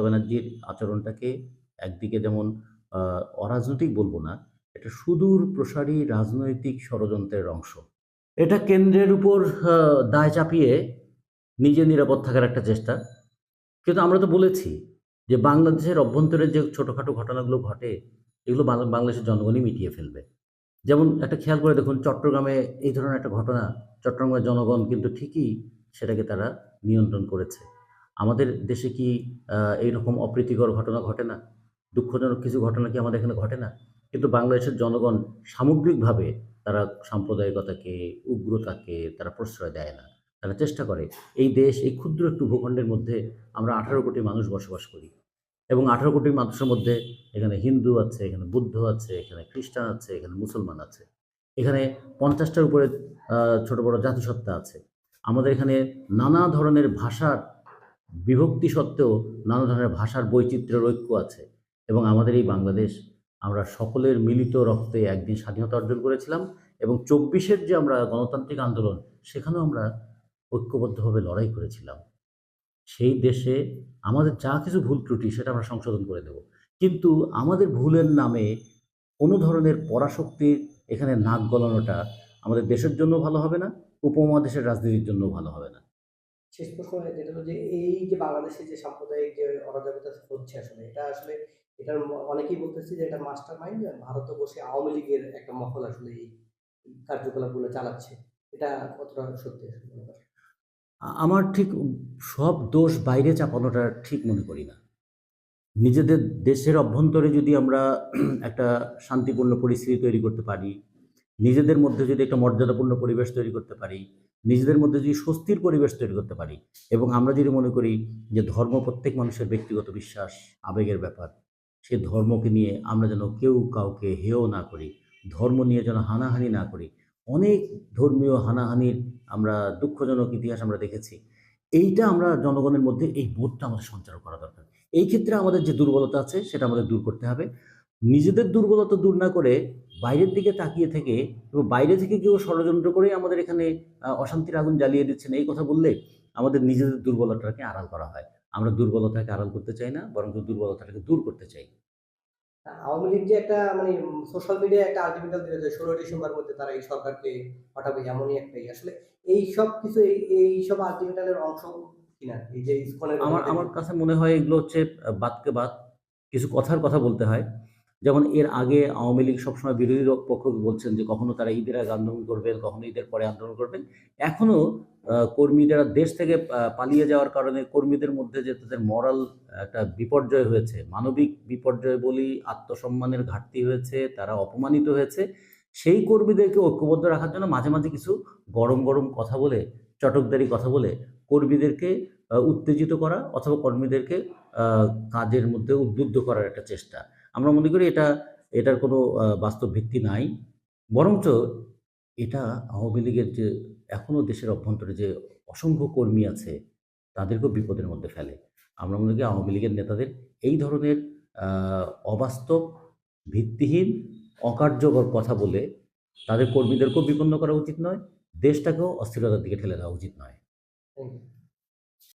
মমতা ব্যানার্জির আচরণটাকে একদিকে যেমন অরাজনৈতিক বলব না, এটা সুদূর প্রসারী রাজনৈতিক ষড়যন্ত্রের অংশ। এটা কেন্দ্রের উপর দায় চাপিয়ে নিজে নিরাপদ থাকার একটা চেষ্টা। কিন্তু আমরা তো বলেছি যে বাংলাদেশের অভ্যন্তরে যে ছোটোখাটো ঘটনাগুলো ঘটে, এগুলো বাংলা- বাংলাদেশের জনগণই মিটিয়ে ফেলবে। যেমন একটা খেয়াল করে দেখুন, চট্টগ্রামে এই ধরনের একটা ঘটনা, চট্টগ্রামের জনগণ কিন্তু ঠিকই সেটাকে তারা নিয়ন্ত্রণ করেছে। আমাদের দেশে কি আহ, এইরকম অপ্রীতিকর ঘটনা ঘটে না? দুঃখজনক কিছু ঘটনা কি আমাদের এখানে ঘটে না? কিন্তু বাংলাদেশের জনগণ সামগ্রিকভাবে তারা সাম্প্রদায়িকতাকে উগ্রতাকে তারা প্রশ্রয় দেয় না। তারা চেষ্টা করে। এই দেশ এই ক্ষুদ্র একটু ভূখণ্ডের মধ্যে আমরা আঠারো কোটি মানুষ বসবাস করি। এবং আঠারো কোটি মানুষের মধ্যে এখানে হিন্দু আছে এখানে বুদ্ধ আছে এখানে খ্রিস্টান আছে এখানে মুসলমান আছে। এখানে পঞ্চাশটার উপরে ছোট বড় জাতিসত্তা আছে। আমাদের এখানে নানা ধরনের ভাষার বিভক্তি সত্ত্বেও নানা ধরনের ভাষার বৈচিত্র্যের ঐক্য আছে এবং আমাদের এই বাংলাদেশ আমরা সকলের মিলিত রক্তে একদিন স্বাধীনতা অর্জন করেছিলাম এবং চব্বিশের যে আমরা গণতান্ত্রিক আন্দোলন, সেখানেও আমরা ঐক্যবদ্ধভাবে লড়াই করেছিলাম। সেই দেশে আমাদের যা কিছু ভুল ত্রুটি, সেটা আমরা সংশোধন করে দেব। কিন্তু আমাদের ভুলের নামে কোনো ধরনের পরাশক্তির এখানে নাক গলানোটা আমাদের দেশের জন্য ভালো হবে না, উপমহাদেশের রাজনীতির জন্য ভালো হবে না। শেষ প্রশ্ন যেটা হলো যে, এই যে বাংলাদেশে যে সাম্প্রদায়িক যে অরাজকতা হচ্ছে আসলে, এটা আসলে, এটার অনেকেই বলতেছে যে, এটা মাস্টার মাইন্ড ভারতে বসে আওয়ামী লীগের একটা মহল আসলে এই কার্যকলাপগুলো চালাচ্ছে এটা কতটা সত্যি মনে করেন? আমার ঠিক সব দোষ বাইরে চাপানোটা ঠিক মনে করি না নিজেদের দেশের অভ্যন্তরে যদি আমরা একটা শান্তিপূর্ণ পরিস্থিতি তৈরি করতে পারি নিজেদের মধ্যে যদি একটা মর্যাদাপূর্ণ পরিবেশ তৈরি করতে পারি, নিজেদের মধ্যে যদি স্বস্তির পরিবেশ তৈরি করতে পারি, এবং আমরা যদি মনে করি যে ধর্ম প্রত্যেক মানুষের ব্যক্তিগত বিশ্বাস, আবেগের ব্যাপার, সে ধর্মকে নিয়ে আমরা যেন কেউ কাউকে হেয় না করি, ধর্ম নিয়ে যেন হানাহানি না করি, অনেক ধর্মীয় হানাহানির আমরা দুঃখজনক ইতিহাস আমরা দেখেছি। এইটা আমরা জনগণের মধ্যে এই বোধটা আমাদের সঞ্চার করা দরকার। এই ক্ষেত্রে আমাদের যে দুর্বলতা আছে, সেটা আমাদের দূর করতে হবে। নিজেদের দুর্বলতা দূর না করে বাইরের দিকে তাকিয়ে থেকে এবং বাইরে থেকে কেউ ষড়যন্ত্র করে আমাদের এখানে অশান্তির আগুন জ্বালিয়ে দিচ্ছেন। এই কথা বললে আমাদের নিজেদের দুর্বলতাকে আড়াল করা হয়। আমরা দুর্বলতাকে আড়াল করতে চাই না বরং দুর্বলতাটাকে দূর করতে চাই। আওয়ামী লীগ যে একটা মানে সোশ্যাল মিডিয়ায় একটা আর্টিকেল দিল যে ষোলোই ডিসেম্বর মধ্যে তারা এই সরকারকে হটাবে এমনই একটা ইয়ে। আসলে এই সব কিছু এই এই সব আর্টিকেলের অংশ কিনা? এই যে আমার আমার কাছে মনে হয় এগুলো হচ্ছে বাদকে বাদ কিছু কথার কথা বলতে হয়। যেমন এর আগে আওয়ামী লীগ সবসময় বিরোধী পক্ষকে বলছেন যে কখনো তারা ঈদের আগে আন্দোলন করবেন কখনো ঈদের পরে আন্দোলন করবেন। এখনও আহ, কর্মীরা দেশ থেকে পালিয়ে যাওয়ার কারণে কর্মীদের মধ্যে যে তাদের মরাল একটা বিপর্যয় হয়েছে মানবিক বিপর্যয় বলি আত্মসম্মানের ঘাটতি হয়েছে তারা অপমানিত হয়েছে সেই কর্মীদেরকে ঐক্যবদ্ধ রাখার জন্য মাঝে মাঝে কিছু গরম গরম কথা বলে চটকদারি কথা বলে কর্মীদেরকে উত্তেজিত করা অথবা কর্মীদেরকে কাজের মধ্যে উদ্বুদ্ধ করার একটা চেষ্টা। আমরা মনে করি এটা, এটার কোনো বাস্তব ভিত্তি নাই। বরঞ্চ এটা আওয়ামী লীগের যে এখনও দেশের অভ্যন্তরে যে অসংখ্য কর্মী আছে, তাদেরকেও বিপদের মধ্যে ফেলে। আমরা মনে করি আওয়ামী লীগের নেতাদের এই ধরনের অবাস্তব, ভিত্তিহীন, অকার্যকর কথা বলে তাদের কর্মীদেরকেও বিপন্ন করা উচিত নয়, দেশটাকেও অস্থিরতার দিকে ঠেলে দেওয়া উচিত নয়.